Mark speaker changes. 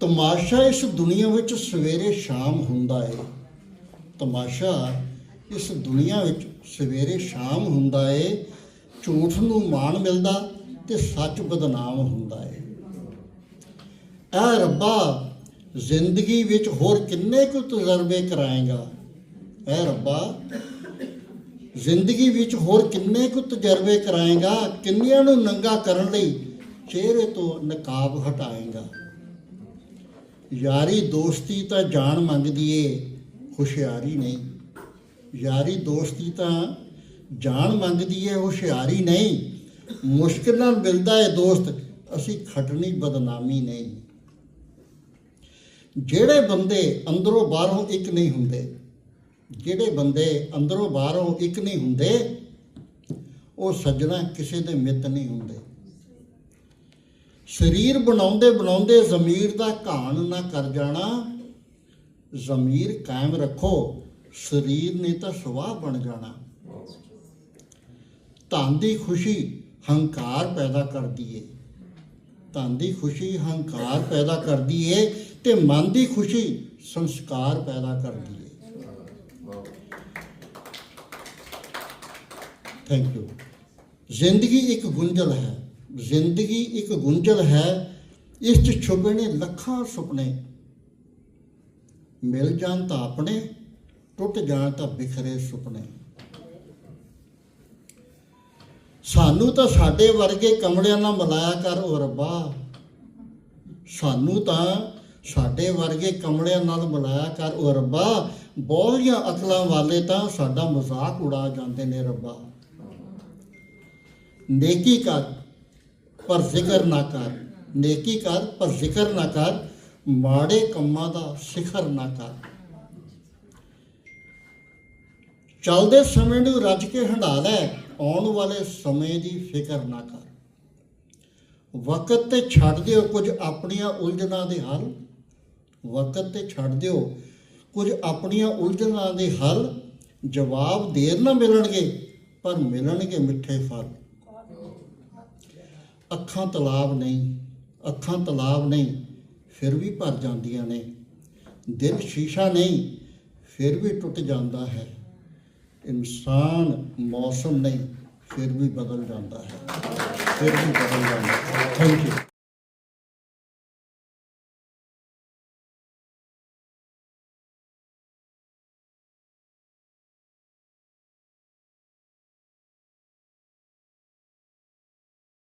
Speaker 1: ਤਮਾਸ਼ਾ ਇਸ ਦੁਨੀਆ ਵਿੱਚ ਸਵੇਰੇ ਸ਼ਾਮ ਹੁੰਦਾ ਹੈ ਤਮਾਸ਼ਾ ਇਸ ਦੁਨੀਆ ਵਿੱਚ ਸਵੇਰੇ ਸ਼ਾਮ ਹੁੰਦਾ ਹੈ ਝੂਠ ਨੂੰ ਮਾਣ ਮਿਲਦਾ ਤੇ ਸੱਚ ਬਦਨਾਮ ਹੁੰਦਾ ਹੈ ਐ ਰੱਬਾ, ਜ਼ਿੰਦਗੀ ਵਿੱਚ ਹੋਰ ਕਿੰਨੇ ਕੁ ਤਜਰਬੇ ਕਰਾਏਗਾ? ਐ ਰੱਬਾ, ਜ਼ਿੰਦਗੀ ਵਿੱਚ ਹੋਰ ਕਿੰਨੇ ਕੁ ਤਜਰਬੇ ਕਰਾਏਗਾ? ਕਿੰਨਿਆਂ ਨੂੰ ਨੰਗਾ ਕਰਨ ਲਈ ਚਿਹਰੇ ਤੋਂ ਨਕਾਬ ਹਟਾਏਗਾ? ਯਾਰੀ ਦੋਸਤੀ ਤਾਂ ਜਾਨ ਮੰਗਦੀ ਏ ਹੁਸ਼ਿਆਰੀ ਨਹੀਂ। ਯਾਰੀ ਦੋਸਤੀ ਤਾਂ ਜਾਨ ਮੰਗਦੀ ਏ ਹੁਸ਼ਿਆਰੀ ਨਹੀਂ। ਮੁਸ਼ਕਿਲ ਨਾਲ ਮਿਲਦਾ ਏ ਦੋਸਤ, ਅਸੀਂ ਖਟਣੀ ਬਦਨਾਮੀ ਨਹੀਂ। ਜਿਹੜੇ ਬੰਦੇ ਅੰਦਰੋਂ ਬਾਹਰੋਂ ਇੱਕ ਨਹੀਂ ਹੁੰਦੇ, ਜਿਹੜੇ ਬੰਦੇ ਅੰਦਰੋਂ ਬਾਹਰੋਂ ਇੱਕ ਨਹੀਂ ਹੁੰਦੇ, ਉਹ ਸੱਜਣਾ ਕਿਸੇ ਦੇ ਮਿੱਤ ਨਹੀਂ ਹੁੰਦੇ। ਸਰੀਰ ਬਣਾਉਂਦੇ ਬਣਾਉਂਦੇ ਜ਼ਮੀਰ ਦਾ ਘਾਣ ਨਾ ਕਰ ਜਾਣਾ, ਜ਼ਮੀਰ ਕਾਇਮ ਰੱਖੋ, ਸਰੀਰ ਨੇ ਤਾਂ ਸਵਾਹ ਬਣ ਜਾਣਾ। ਧਨ ਦੀ ਖੁਸ਼ੀ ਹੰਕਾਰ ਪੈਦਾ ਕਰਦੀ ਏ। ਧਨ ਦੀ ਖੁਸ਼ੀ ਹੰਕਾਰ ਪੈਦਾ ਕਰਦੀ ਏ ਤੇ ਮਨ ਦੀ ਖੁਸ਼ੀ ਸੰਸਕਾਰ ਪੈਦਾ ਕਰਦੀ ਏ। ਥੈਂਕ ਯੂ ਜ਼ਿੰਦਗੀ ਇੱਕ ਗੁੰਝਲ ਹੈ। ਜ਼ਿੰਦਗੀ ਇੱਕ ਗੁੰਝਲ ਹੈ, ਇਸ 'ਚ ਛੁਪੇ ਨੇ ਲੱਖਾਂ ਸੁਪਨੇ। ਮਿਲ ਜਾਣ ਤਾਂ ਆਪਣੇ, ਟੁੱਟ ਜਾਣ ਤਾਂ ਬਿਖਰੇ ਸੁਪਨੇ। ਸਾਨੂੰ ਤਾਂ ਸਾਡੇ ਵਰਗੇ ਕਮੜਿਆਂ ਨਾਲ ਮਿਲਾਇਆ ਕਰ ਓ ਰੱਬਾ। ਸਾਨੂੰ ਤਾਂ ਸਾਡੇ ਵਰਗੇ ਕਮੜਿਆਂ ਨਾਲ ਮਿਲਾਇਆ ਕਰ ਓ ਰੱਬਾ। ਬਹੁਤੀਆਂ ਅਕਲਾਂ ਵਾਲੇ ਤਾਂ ਸਾਡਾ ਮਜ਼ਾਕ ਉਡਾ ਜਾਂਦੇ ਨੇ ਰੱਬਾ। ਨੇਕੀ ਕਰ ਪਰ ਜ਼ਿਕਰ ਨਾ ਕਰ। ਨੇਕੀ ਕਰ, ਪਰ ਜ਼ਿਕਰ ਨਾ ਕਰ। ਮਾੜੇ ਕੰਮਾਂ ਦਾ ਸਿਖਰ ਨਾ ਕਰ। ਚਲਦੇ ਸਮੇਂ ਨੂੰ ਰੱਜ ਕੇ ਹੰਡਾ ਲੈ। ਆਉਣ ਵਾਲੇ ਸਮੇਂ ਦੀ ਫਿਕਰ ਨਾ ਕਰ। ਵਕਤ ਤੇ ਛੱਡ ਦਿਓ ਕੁਝ ਆਪਣੀਆਂ ਉਲਝਣਾਂ ਦੇ ਹੱਲ। ਵਕਤ ਤੇ ਛੱਡ ਦਿਓ ਕੁਝ ਆਪਣੀਆਂ ਉਲਝਣਾਂ ਦੇ ਹੱਲ। ਜਵਾਬ ਦੇਰ ਨਾ ਮਿਲਣਗੇ, ਪਰ ਮਿਲਣਗੇ ਮਿੱਠੇ ਫਲ। ਅੱਖਾਂ ਤਲਾਬ ਨਹੀਂ, ਅੱਖਾਂ ਤਲਾਬ ਨਹੀਂ, ਫਿਰ ਵੀ ਭਰ ਜਾਂਦੀਆਂ ਨੇ। ਦਿਲ ਸ਼ੀਸ਼ਾ ਨਹੀਂ, ਫਿਰ ਵੀ ਟੁੱਟ ਜਾਂਦਾ ਹੈ। ਇਨਸਾਨ ਮੌਸਮ ਨਹੀਂ, ਫਿਰ ਵੀ ਬਦਲ ਜਾਂਦਾ ਹੈ। ਫਿਰ ਵੀ ਬਦਲ ਜਾਂਦਾ ਹੈ। Thank you